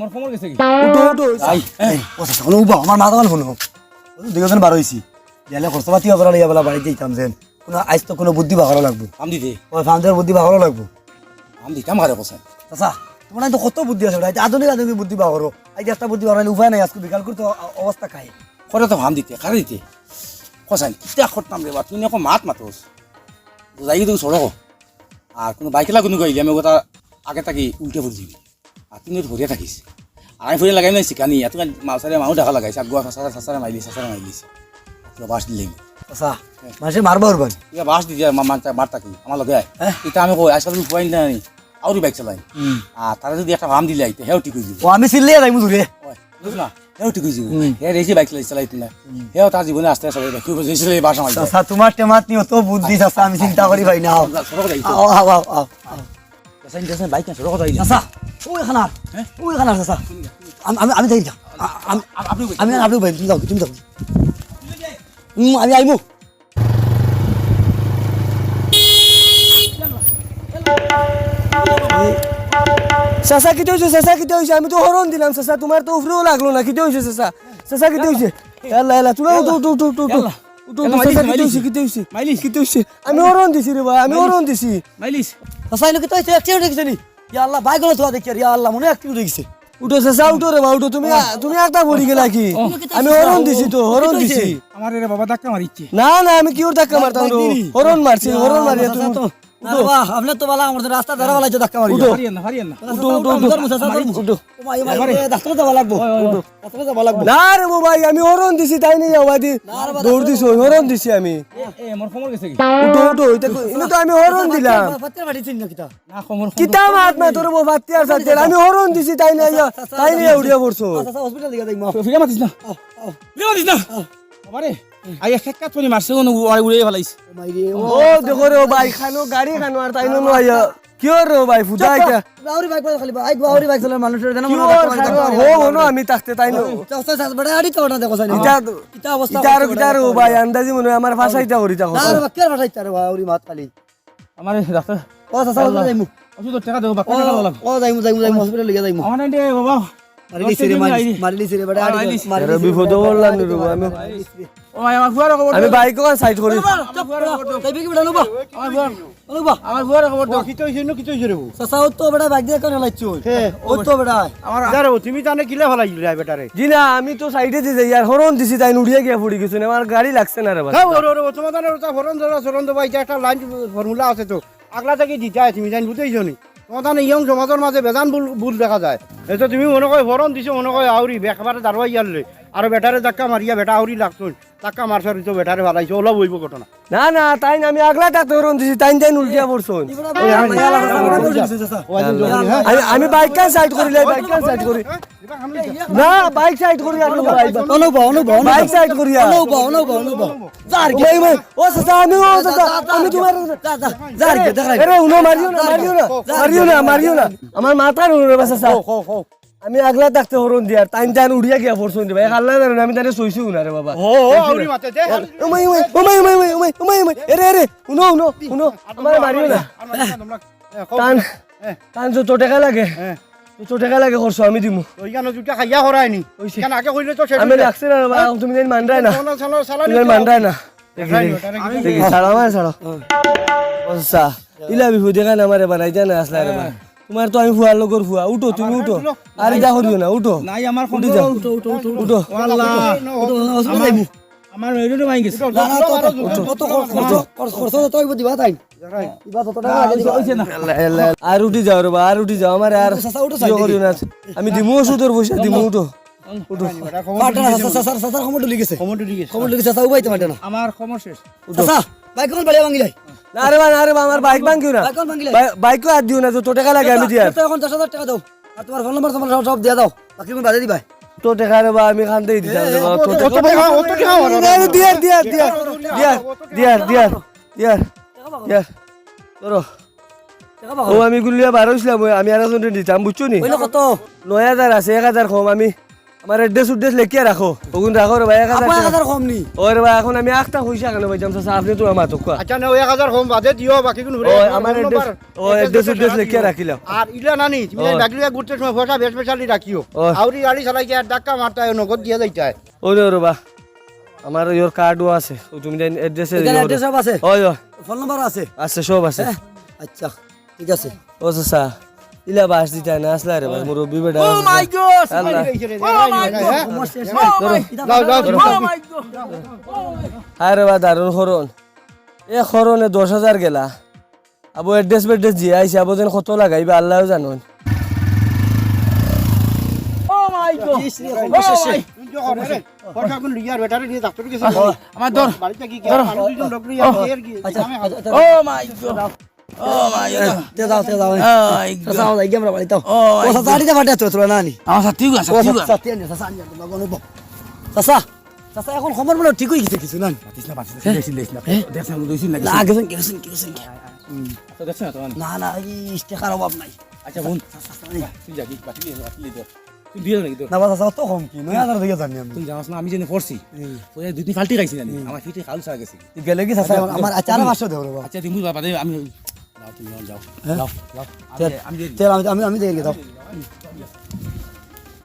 মোৰ খবৰ গেছে কি? উঠো উঠো আই ও কোনো উবা আমার মাথা গেল কোনো দুজন বার হয়েছি দিয়ালে খরচ পাতি করা লিয়া বেলা বাড়িতে যেতাম যেন। কোনো আজ তো কোনো বুদ্ধি বাগানো লাগবো। কাম দিতে ওই ফান্ডের বুদ্ধি বাগানো লাগবো। কাম দিতাম কারে কসাই চাচা তোমার তো কত বুদ্ধি আছে? আধুনিক আধুনিক বুদ্ধি বাগানো আজ একটা বুদ্ধি বাগানো উপায় নাই আজকে বিকাল করতে অবস্থা খাই করে তো ভাম দিতে কারে দিতে কসাই কিতা করতাম রে বা তুই এখন মাত মাতোস যাই তুই সড়ক আর কোনো বাইকেলা কোনো গেলে আমি ওটা আগে থাকি উল্টে পড়ে দিবি আর তুই ভরিয়ে থাকিস আমি ভরিয়ে লাগাই নাই শিকানি এত মাছারে মানুহ দেখা লাগাইছে আর গোয়া সাঁচারে সাঁচারে মাইলি সাঁচারে মাইলিছে বাস দিলে চাচা মানুষে মারবা উরবান ইয়া বাস দি দিয়া মার থাকি আমার লগে এটা আমি কই আজকাল উপায় নাই আউরি বাইক চালাই আর তারা যদি একটা ভাম দিলে আইতে হেও ঠিক হয়ে যাবে ও আমি চিল্লিয়ে যাই মুজুরে বুঝ না হেও ঠিক হয়ে যাবে হে রেসি বাইক চালাই চালাই তুলে হেও তার জীবনে আস্তে আস্তে বাইক কি তোমার টেমাত নিয়ে অত বুদ্ধি চাচা আমি চিন্তা করি ভাই না আও আও আও আও কেসাইন কেসাইন বাইক না যাইলে চাচা ওই খানার ওই খানার চাচা। আমি আমি না আমি আপনি ভাই তুমি যাও তুমি যাও। আমি আইমু চাচা কিতে হয়েছে চাচা কিতে হয়েছে আমি তো হরণ দিলাম চাচা। তোমার তো উফরেও লাগল না। কিতে হয়েছে চাচা? চাচা কিতে হয়েছে এলা এলা তুমি উঠো উঠো উঠো উঠো এলা, হয়েছে হয়েছে হয়েছে আমি হরণ দিছি রে ভাই আমি হরণ দিছি। মাইলিস চাচা এনে কি তো অ্যাক্সিডেন্ট দেখছে নি? ইয়া আল্লাহ বাইক ধোয়া তো দেখি ইয়া আল্লাহ মনে একটু দেখছে উঠো চাচা উঠো রে উঠো তুমি তুমি একটা পড়ি গেলা কি? আমি হরণ দিছি তো হরণ দিছি। আমার রে বাবা ধাক্কা মারিচ্ছে। না না আমি কি ওর ধাক্কা মারতাম হরণ মারছি হরণ মারিয়া তুমি আপনি তো বালা আমার রাস্তা ধরা বলা ধাক্কা মারি উঠো হারিয়েন না হারিয়েন না। উঠো উঠো উঠো উঠো ডাক্তার যাওয়া লাগবো। ডাক্তার যাওয়া লাগবো। না রে বো ভাই আমি হরণ দিছি তাই নিয়ে যাওয়া দি দৌড় দিছি হরণ দিছি আমি। এ মোর খবর গেছে কি? উঠো উঠো এটা ইনো তো আমি হরণ দিলাম। পাত্রের বাড়ি চিনি না কিতা? না খবর কিতা মাত না তোর বউ ভাত্তি আর সাথে আমি হরণ দিছি তাই নিয়ে তাই নিয়ে উড়িয়া পড়ছো। চাচা হসপিটাল দিকে যাই মা মাতিস না? ফিরে মাতিস না? বাবারে আই এক কাজ করে মারছে কোন উড়ে ফেলাইছে। ও দেখো রে ভাই খানো গাড়ি খানো আর তাই নো আইয়া। কিয় রে ভাই ফুটা এটা বাউরি বাইক খালি বাইক বাউরি বাইক চালার মানুষের জানা মনে হো হনো আমি তাকতে তাই নো চাচা চাচা বড় আড়ি দেখো সাইনি ইটা কিতা অবস্থা ইটা আর রে ভাই আন্দাজি মনে আমার ভাষাইটা করি তা না রে বাক্কের ভাষাই তারে বাউরি মাত খালি? আমার ডাক্তার ও চাচা হসপিটাল যাইমু ওষুধ টাকা দেবো বাক্কা টাকা লাগবে ও যাইমু যাইমু যাইমু হসপিটাল লিগে যাইমু আমার নাই দে বাবা। আমি বাইক সাইড করি আমার খবর কিতো হইছে কিতো হইছে রে ও তো বড় বাইক দিয়ে কোন লাইছো ও তো বড় আমার যারে তুমি জানে কিলা ফলাই দিলা বেটারে জি না আমি তো সাইডে যে যাই আর হরণ দিছি তাই উড়িয়ে গিয়া পড়ি গেছে আমার গাড়ি লাগছে না রে ভাই হ্যাঁ ওরে ওরে ওটা ফরন ধরা সরন একটা লাইন ফর্মুলা আছে তো আগলা থেকে দিতে হয় তুমি জানি বুঝেইছো নি জানে ইয়ং সমাজের মাঝে বেজান ভুল ভুল দেখা যায়। এই তো তুমি মনে কয় ফরন দিছো মনে কয় আউরি বেকারে দাঁড়াই ইয়ারলে আর বেটারে ধাক্কা মারিয়া বেটা আউরি লাগতো ধাক্কা মারছর তো বেটারে ভালাইছো ওলা বইব ঘটনা। না না তাই আমি আগলা টাকতে হরণ দিছি তাই তাই উল্টিয়া পড়ছুন আমি বাইক কান সাইড করি লাই বাইক কান সাইড করি না বাইক সাইড করি আর বাইক অনুভব অনুভব বাইক সাইড করি আর অনুভব অনুভব অনুভব তার ভাই ভাই ও চাচা আমি ও চাচা আমি তোমার চাচা যার আমি আগলা থাকতে হরণ দিয়ার টাইম টাইম উড়িয়া গিয়া ফোর্স হইন ভাই খাল্লা না আমি তারে সইছি উনা রে বাবা উমাই উমাই উমাই উমাই উমাই উমাই উমাই আরে আরে আমার মারিও না তান তান যত টাকা লাগে যত টাকা লাগে করছ আমি দিমু। ওইখানে দুটা খাইয়া হরায়নি হইছে। ওইখানে আগে কইলে তো আমি লাগছে না তুমি জানি মানরাই না। তুমি মানরাই না। ছাড়ো আমার ছাড়ো আচ্ছা ইলা বিহু দেখা না আমারে বানাই জানা আসলা রে তোমার তো আমি ফুয়ার লগর ফুয়া উঠো তুমি উঠো। আর যা করিও না উঠো। নাই আমার উঠি উঠো আল্লাহ আমার রেডিও মাই গেছে কত খরচ তো হইব দিবা তাই আর উঠি যাও রে আর উঠি যাও আমার আর চাচা, ইয়ে করিও না আমি দিমু ওষুধের পয়সা দিমু উঠো আমার খবর শেষ বাইক বাড়ি ভাঙি লাই না রে বা না রে বা আমার বাইক ভাঙিও না বাইক কোন ভাঙি লাই বাইকও আর দিও না যত টাকা লাগে আমি দিয়ার এখন দশ হাজার টাকা দাও আর তোমার ফোন নম্বর তোমার সব সব দিয়ে দাও বাকি তুমি বাজে দিবা তো টাকা রে বা আমি খানতেই দিতাম। দিয়ার দিয়ার দিয়ার দিয়ার দিয়ার দিয়ার দিয়ার দিয়ার ধরো। ও আমি গুলিয়া বার হয়েছিলাম আমি আর দিতাম বুঝছ নি? কত? নয় হাজার আছে এক হাজার কম আমি। আমার এড্রেস উড্রেস লেখিয়া রাখো ওগুন রাখো রে ভাই এক হাজার। কম নি? ওই রে ভাই এখন আমি একটা পয়সা কেন পাইতাম চাচা আপনি তো আমার তো আচ্ছা না এক হাজার কম বাদে দিও বাকি কোনো ও, আমার address- ও, address উড্রেস লিখিয়া রাখিলাম। আর ইলা নানি তুমি ও। বাকি ঘুরতে সময় পয়সা বেশ বেশালি রাখিও ও। আউরি গাড়ি চালাই গিয়ে ডাক্কা মারতে নগদ দিয়ে যাইতে ওই রে রে বা আমার ইয়োর কার্ডও আছে। ও তুমি এড্রেসে এখানে অ্যাড্রেস সব আছে? ওই ফোন নাম্বার আছে? আছে সব আছে। আচ্ছা ঠিক আছে। ও চাচা। ইলা বাস দিতা না আসলা রে ভাই মুরব্বি বেটা Oh আল্লাহ যাও যাও আরে বা দারুণ হরণ এ দশ হাজার গেলা আবু এড্রেস বেড্রেস দিয়ে আইসি আবু যেন কত লাগাইবে আল্লাহ জানুন পয়সা কোন লিয়ার বেটারে দিয়ে ডাক্তার আমার দর ও মাই গড চাচা চাচা এখন খবর বলো ঠিক হয়ে গেছে কিছু না না না অভাব নাই আচ্ছা বোন তুই যা কি বাকি দিয়ে বাকি দিয়ে তুই দিয়ে নাকি তো না বাবা চাচা তো কম কি নয় হাজার থেকে জানি আমি তুই জানাস না আমি জেনে পড়ছি তো দুই দিন ফাল্টি খাইছি জানি আমার ফিটে খাল গেছে গেলে কি আমার আচ্ছা তুমি বাবা দে আমি যাও তুমি যাও যাও আমি আমি আমি আমি দাও